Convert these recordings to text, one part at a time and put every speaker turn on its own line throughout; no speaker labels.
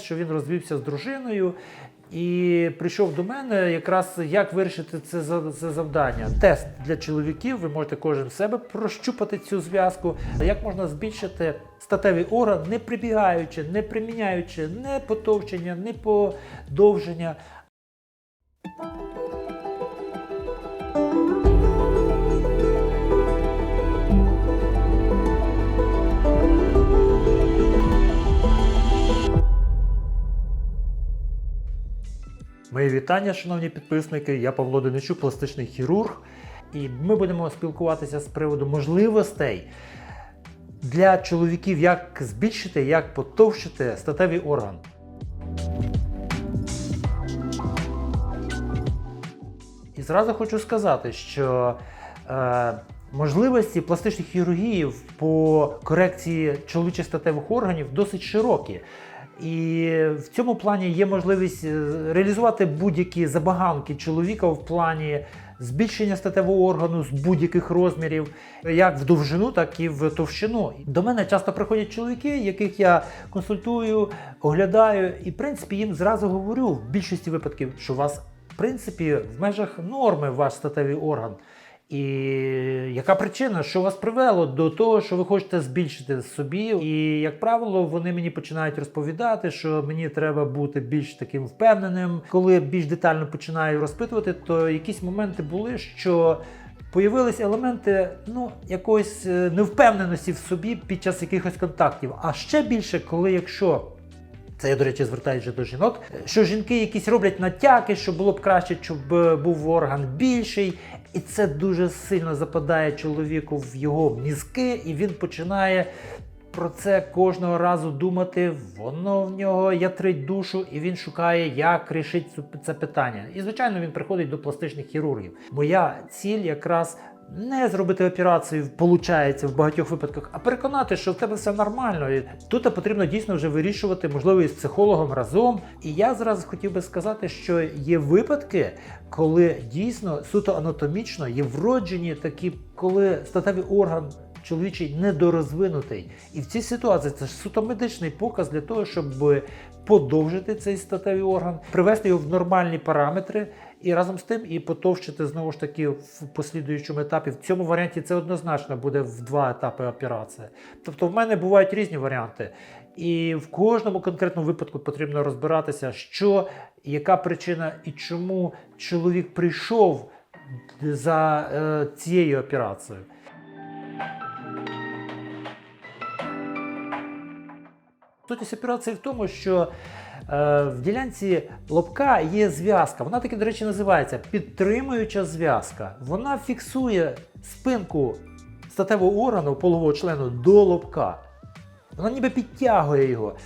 що він розвівся з дружиною і прийшов до мене якраз як вирішити це, це завдання. Тест для чоловіків. Ви можете кожен себе прощупати цю зв'язку. Як можна збільшити статевий орган, не прибігаючи, не приміняючи не потовчення, не подовження. Мої вітання, шановні підписники. Я Павло Деничук, пластичний хірург. І ми будемо спілкуватися з приводу можливостей для чоловіків, як збільшити, як потовщити статевий орган. І зразу хочу сказати, що е, можливості пластичних хірургів по корекції чоловічих статевих органів досить широкі. І в цьому плані є можливість е, реалізувати будь-які забаганки чоловіка в плані збільшення статевого органу з будь-яких розмірів, як в довжину, так і в товщину. До мене часто приходять чоловіки, яких я консультую, оглядаю, і в принципі їм зразу говорю в більшості випадків, що у вас в принципі в межах норми ваш статевий орган. І яка причина, що вас привело до того, що ви хочете збільшити собі? І, як правило, вони мені починають розповідати, що мені треба бути більш таким впевненим. Коли більш детально починаю розпитувати, то якісь моменти були, що появились елементи ну, якоїсь е, невпевненості в собі під час якихось контактів. А ще більше, коли якщо це я, до речі, звертаюся до жінок, що жінки якісь роблять натяки, що було б краще, щоб е, був орган більший. І це дуже сильно западає чоловіку в його мізки, і він починає про це кожного разу думати. Воно в нього ятрить душу, і він шукає, як рішити це питання. І звичайно, він приходить до пластичних хірургів. Моя ціль якраз не зробити операцію, виходить в багатьох випадках, а переконати, що в тебе все нормально. І тут потрібно дійсно вже вирішувати, можливо, із психологом разом. І я зараз хотів би сказати, що є випадки, коли дійсно суто анатомічно є вроджені такі, коли статевий орган. Чоловічий недорозвинутий. І в цій ситуації це ж суто медичний показ для того, щоб подовжити цей статевий орган, привести його в нормальні параметри і разом з тим і потовщити знову ж таки в послідуючому етапі. В цьому варіанті це однозначно буде в два етапи операції. Тобто в мене бувають різні варіанти. І в кожному конкретному випадку потрібно розбиратися, що, яка причина і чому чоловік прийшов за е, цією операцією. Сутність операції в тому, що е, в ділянці лобка є зв'язка. Вона таки, до речі, називається підтримуюча зв'язка. Вона фіксує спинку статевого органу полового члену до лобка. Вона ніби підтягує його.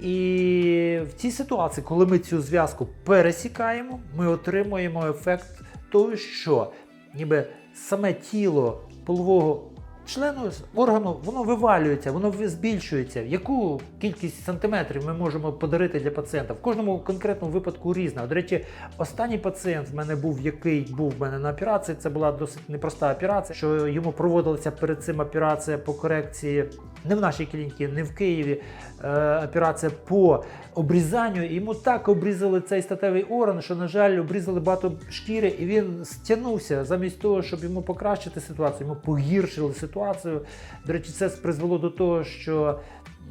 І в цій ситуації, коли ми цю зв'язку пересікаємо, ми отримуємо ефект того, що ніби саме тіло полового члену органу воно вивалюється, воно збільшується. Яку кількість сантиметрів ми можемо подарити для пацієнта? В кожному конкретному випадку різна. До речі, останній пацієнт в мене був, який був в мене на операції. Це була досить непроста операція, що йому проводилася перед цим операція по корекції. Не в нашій клініці, не в Києві. Е, операція по обрізанню. Йому так обрізали цей статевий орган, що, на жаль, обрізали багато шкіри, і він стягнувся замість того, щоб йому покращити ситуацію, йому погіршили ситуацію. До речі, це призвело до того, що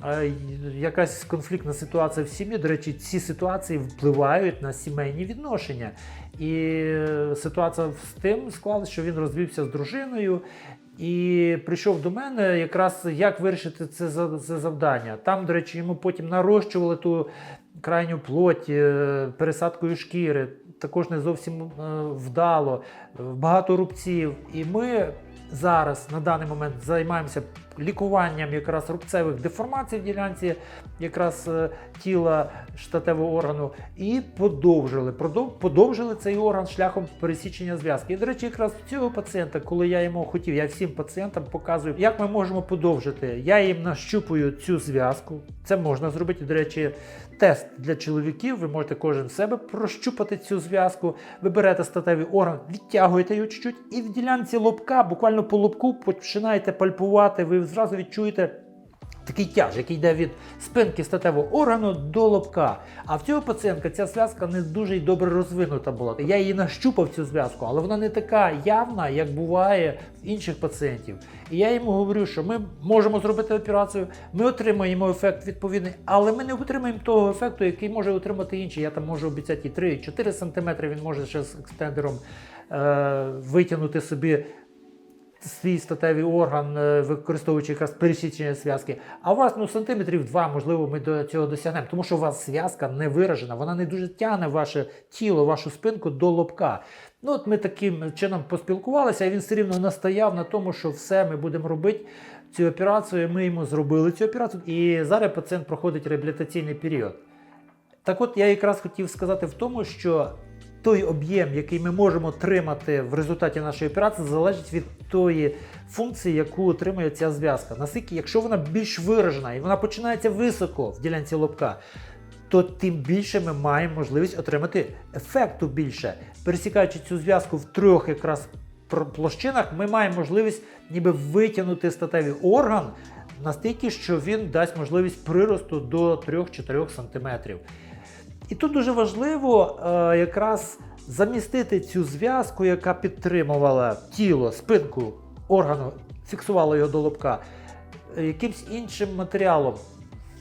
е, якась конфліктна ситуація в сім'ї. До речі, ці ситуації впливають на сімейні відношення. І е, ситуація з тим склалася, що він розвівся з дружиною. І прийшов до мене якраз як вирішити це, це завдання. Там, до речі, йому потім нарощували ту крайню плоть е, пересадкою шкіри. Також не зовсім е, вдало, багато рубців. І ми зараз на даний момент займаємося лікуванням якраз рубцевих деформацій в ділянці якраз е, тіла штатевого органу і подовжили, подовжили цей орган шляхом пересічення зв'язки. І, до речі, якраз цього пацієнта, коли я йому хотів, я всім пацієнтам показую, як ми можемо подовжити. Я їм нащупую цю зв'язку. Це можна зробити. До речі, тест для чоловіків. Ви можете кожен себе прощупати цю зв'язку. Ви берете статевий орган, відтягуєте його чуть-чуть, і в ділянці лобка, буквально по лобку, починаєте пальпувати. Ви зразу відчуєте такий тяж, який йде від спинки статевого органу до лобка. А в цього пацієнтка ця зв'язка не дуже й добре розвинута була. Я її нащупав цю зв'язку, але вона не така явна, як буває в інших пацієнтів. І я йому говорю, що ми можемо зробити операцію, ми отримаємо ефект відповідний, але ми не отримаємо того ефекту, який може отримати інший. Я там можу обіцяти і 3-4 см, він може ще з екстендером е, витягнути собі свій статевий орган, е, використовуючи якраз пересічення зв'язки. А у вас ну, сантиметрів два, можливо, ми до цього досягнемо, тому що у вас зв'язка не виражена, вона не дуже тягне ваше тіло, вашу спинку до лобка. Ну, от ми таким чином поспілкувалися, і він все рівно настояв на тому, що все ми будемо робити цю операцію. Ми йому зробили цю операцію, і зараз пацієнт проходить реабілітаційний період. Так от я якраз хотів сказати в тому, що той об'єм, який ми можемо отримати в результаті нашої операції, залежить від тої функції, яку отримує ця зв'язка. Наскільки, якщо вона більш виражена і вона починається високо в ділянці лобка, то тим більше ми маємо можливість отримати ефекту більше. Пересікаючи цю зв'язку в трьох якраз площинах, ми маємо можливість ніби витягнути статевий орган настільки, що він дасть можливість приросту до 3-4 см. І тут дуже важливо е, якраз замістити цю зв'язку, яка підтримувала тіло, спинку органу, фіксувала його до лобка, е, якимсь іншим матеріалом.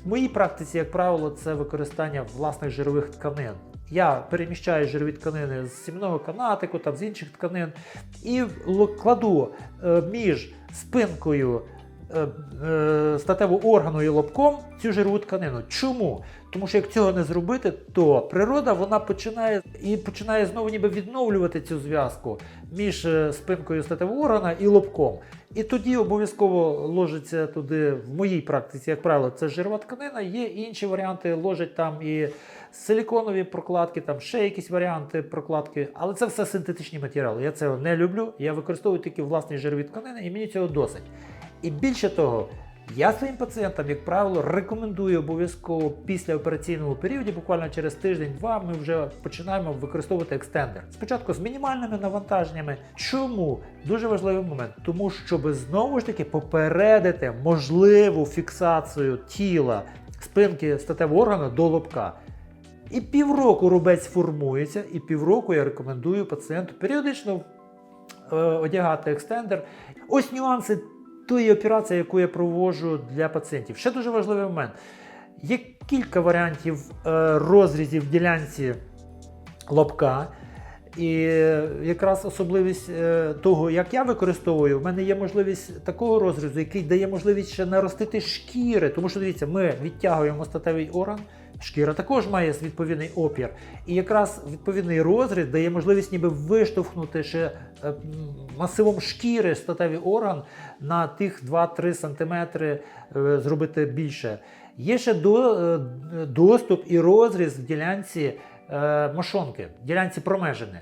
В моїй практиці, як правило, це використання власних жирових тканин. Я переміщаю жирові тканини з сімного канатику, там, з інших тканин, і кладу е, між спинкою е, е, статевого органу і лобком цю жирову тканину. Чому? Тому що як цього не зробити, то природа вона починає і починає знову ніби відновлювати цю зв'язку між е, спинкою статевого органа і лобком. І тоді обов'язково ложиться туди, в моїй практиці, як правило, це жирова тканина. Є інші варіанти, ложать там і силіконові прокладки, там ще якісь варіанти прокладки, але це все синтетичні матеріали. Я цього не люблю. Я використовую тільки власні жирові тканини, і мені цього досить. І більше того, я своїм пацієнтам, як правило, рекомендую обов'язково після операційного періоду, буквально через тиждень-два, ми вже починаємо використовувати екстендер. Спочатку з мінімальними навантаженнями. Чому? Дуже важливий момент. Тому щоб знову ж таки попередити можливу фіксацію тіла спинки статевого органу до лобка. І півроку рубець формується, і півроку я рекомендую пацієнту періодично е, одягати екстендер. Ось нюанси тої операції, яку я проводжу для пацієнтів. Ще дуже важливий момент. Є кілька варіантів е, розрізів в ділянці лобка. І якраз особливість е, того, як я використовую, в мене є можливість такого розрізу, який дає можливість ще наростити шкіри. Тому що дивіться, ми відтягуємо статевий орган, шкіра також має відповідний опір. І якраз відповідний розріз дає можливість ніби виштовхнути ще е, масивом шкіри статевий орган на тих 2-3 см е, зробити більше. Є ще до, е, доступ і розріз в ділянці мошонки, в ділянці промежини.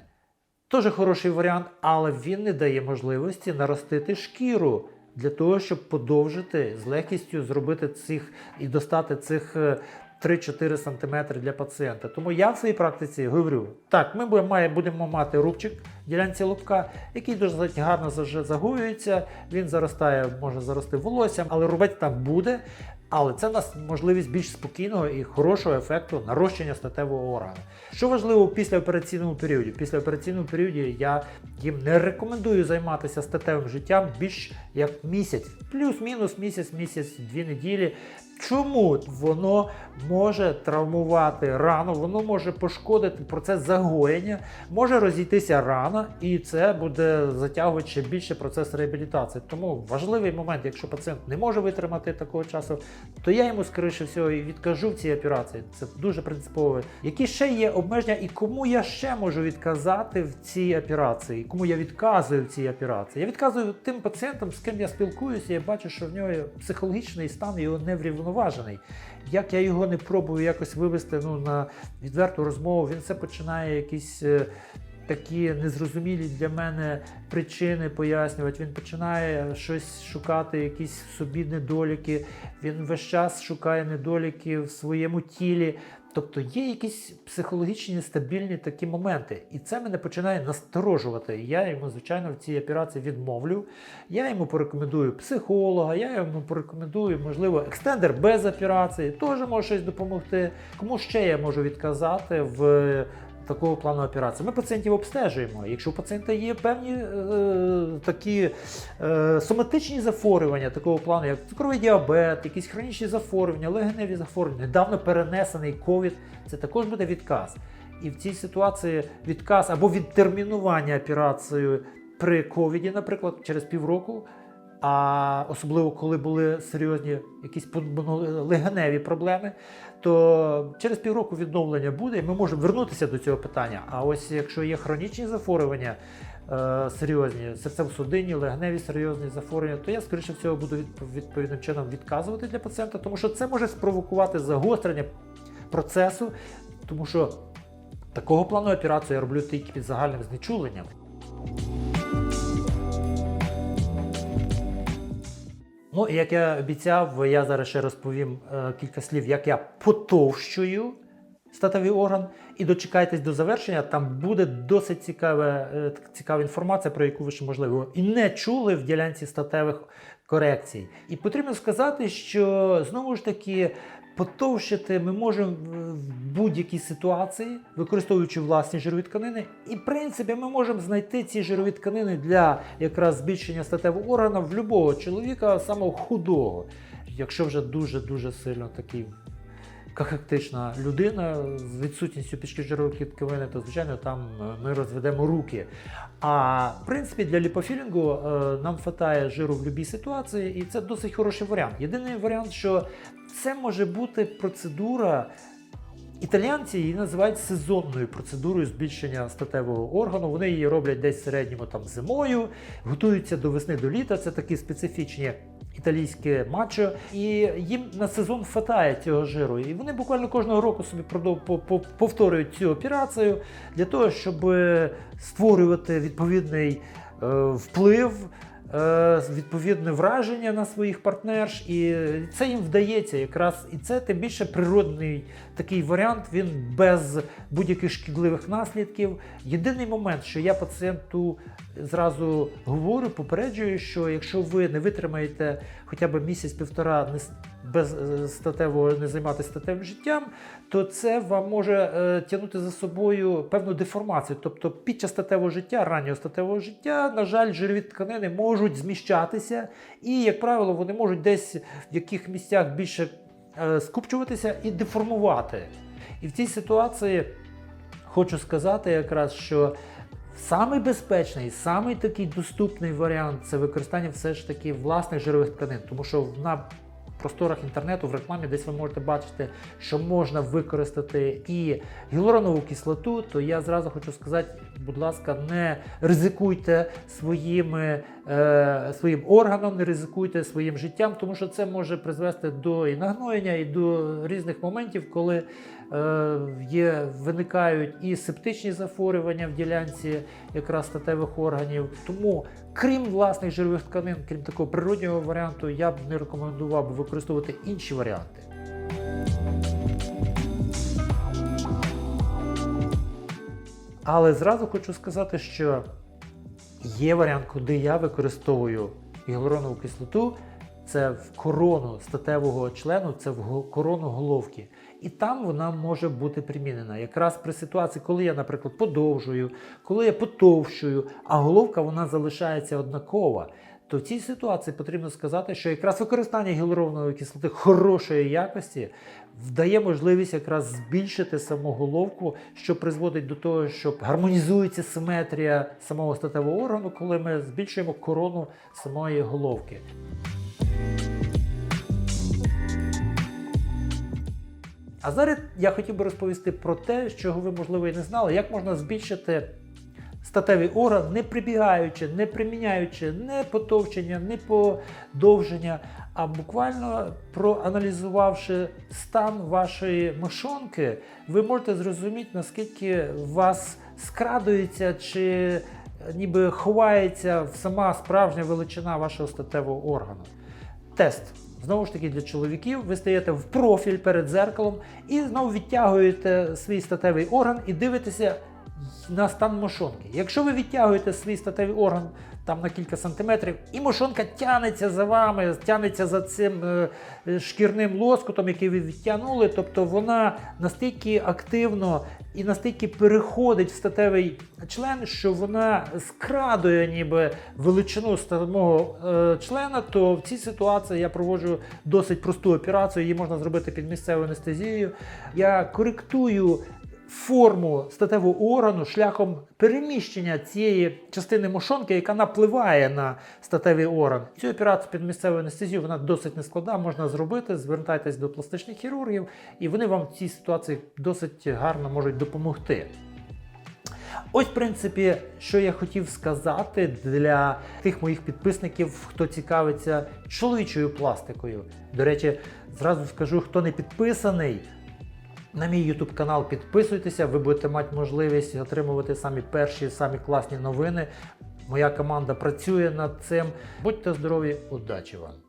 Теж хороший варіант, але він не дає можливості наростити шкіру для того, щоб подовжити з легкістю зробити цих і достати цих 3-4 см для пацієнта. Тому я в своїй практиці говорю: так, ми будемо, мати рубчик в ділянці лобка, який дуже гарно загоюється, він заростає, може зарости волоссям, але рубець там буде. Але це дасть можливість більш спокійного і хорошого ефекту нарощення статевого органу. Що важливо в післяопераційному періоді? В післяопераційному періоді я їм не рекомендую займатися статевим життям більш як місяць, плюс-мінус місяць, місяць, дві неділі. Чому воно може травмувати рану, воно може пошкодити процес загоєння, може розійтися рана, і це буде затягувати ще більше процес реабілітації. Тому важливий момент, якщо пацієнт не може витримати такого часу, то я йому скоріше всього і відкажу в цій операції. Це дуже принципово. Які ще є обмеження, і кому я ще можу відказати в цій операції? Кому я відказую в цій операції? Я відказую тим пацієнтам, з ким я спілкуюся, я бачу, що в нього психологічний стан його не врівноважений. Як я його не пробую якось вивести ну, на відверту розмову, він все починає якісь. е, Такі незрозумілі для мене причини пояснювати. Він починає щось шукати, якісь в собі недоліки. Він весь час шукає недоліки в своєму тілі. Тобто є якісь психологічні стабільні такі моменти, і це мене починає насторожувати. Я йому, звичайно, в цій операції відмовлю. Я йому порекомендую психолога, я йому порекомендую, можливо, екстендер без операції, теж може щось допомогти. Кому ще я можу відказати в такого плану операції? Ми пацієнтів обстежуємо. Якщо у пацієнта є певні е, такі е, соматичні захворювання такого плану, як цукровий діабет, якісь хронічні захворювання, легеневі захворювання, недавно перенесений ковід, це також буде відказ. І в цій ситуації відказ або відтермінування операцією при ковіді, наприклад, через півроку. А особливо коли були серйозні якісь пульмоно- легеневі проблеми, то через півроку відновлення буде, і ми можемо вернутися до цього питання. А ось якщо є хронічні захворювання, е, серйозні, серцево-судинні, легеневі серйозні захворювання, то я, скоріше всього, буду відповідним чином відказувати для пацієнта, тому що це може спровокувати загострення процесу, тому що такого плану операцію я роблю тільки під загальним знечуленням. Ну, як я обіцяв, я зараз ще розповім е, кілька слів, як я потовщую статевий орган. І дочекайтесь до завершення, там буде досить цікава, е, цікава інформація, про яку ви ще можливо і не чули в ділянці статевих корекцій. І потрібно сказати, що знову ж таки. Потовщити ми можемо в будь-якій ситуації, використовуючи власні жирові тканини. І, в принципі, ми можемо знайти ці жирові тканини для якраз збільшення статевого органу в будь-якого чоловіка, самого худого. Якщо вже дуже-дуже сильно такий кахектична людина з відсутністю пішки тканини, то звичайно там е, ми розведемо руки. А в принципі для ліпофілінгу е, нам вистачає жиру в будь-якій ситуації, і це досить хороший варіант. Єдиний варіант, що це може бути процедура. Італіянці її називають сезонною процедурою збільшення статевого органу. Вони її роблять десь в середньому там зимою, готуються до весни до літа. Це такі специфічні італійське мачо, і їм на сезон хватає цього жиру. І вони буквально кожного року собі повторюють цю операцію для того, щоб е, створювати відповідний е, вплив. Е, Відповідне враження на своїх партнерш, і це їм вдається якраз. І це тим більше природний такий варіант. Він без будь-яких шкідливих наслідків. Єдиний момент, що я пацієнту зразу говорю, попереджую, що якщо ви не витримаєте хоча б місяць-півтора без е, статевого не займатися статевим життям, то це вам може е, тягнути за собою певну деформацію. Тобто під час статевого життя, раннього статевого життя, на жаль, жирові тканини можуть зміщатися, і, як правило, вони можуть десь в яких місцях більше е, скупчуватися і деформувати. І в цій ситуації хочу сказати якраз, що самий безпечний, самий такий доступний варіант це використання все ж таки власних жирових тканин, тому що на просторах інтернету в рекламі десь ви можете бачити, що можна використати і гіалуронову кислоту, то я зразу хочу сказати, будь ласка, не ризикуйте своїми, е, своїм органом, не ризикуйте своїм життям, тому що це може призвести до і нагноєння, і до різних моментів, коли е, є, виникають і септичні захворювання в ділянці якраз статевих органів. Тому, крім власних жирових тканин, крім такого природнього варіанту, я б не рекомендував використовувати інші варіанти. Але зразу хочу сказати, що є варіант, куди я використовую гіалуронову кислоту. Це в корону статевого члену, це в корону головки. І там вона може бути примінена. Якраз при ситуації, коли я, наприклад, подовжую, коли я потовщую, а головка вона залишається однакова. То в цій ситуації потрібно сказати, що якраз використання гіалуронової кислоти хорошої якості вдає можливість якраз збільшити саму головку, що призводить до того, що гармонізується симетрія самого статевого органу, коли ми збільшуємо корону самої головки. А зараз я хотів би розповісти про те, чого ви, можливо, і не знали, як можна збільшити статевий орган, не прибігаючи, не приміняючи не потовчення, не подовження, а буквально проаналізувавши стан вашої мошонки, ви можете зрозуміти, наскільки вас скрадується чи е, ніби ховається сама справжня величина вашого статевого органу. Тест. Знову ж таки, для чоловіків ви стаєте в профіль перед зеркалом і знову відтягуєте свій статевий орган і дивитеся на стан мошонки. Якщо ви відтягуєте свій статевий орган там на кілька сантиметрів, і мошонка тягнеться за вами, тягнеться за цим е, е, шкірним лоскутом, який ви відтягнули, тобто вона настільки активно і настільки переходить в статевий член, що вона скрадує ніби величину самого е, члена, то в цій ситуації я проводжу досить просту операцію, її можна зробити під місцевою анестезією. Я коректую форму статевого органу шляхом переміщення цієї частини мошонки, яка напливає на статевий орган. Цю операцію під місцевою анестезією вона досить нескладна, можна зробити. Звертайтесь до пластичних хірургів, і вони вам в цій ситуації досить гарно можуть допомогти. Ось, в принципі, що я хотів сказати для тих моїх підписників, хто цікавиться чоловічою пластикою. До речі, зразу скажу, хто не підписаний. На мій YouTube канал підписуйтеся, ви будете мати можливість отримувати самі перші, самі класні новини. Моя команда працює над цим. Будьте здорові, удачі вам!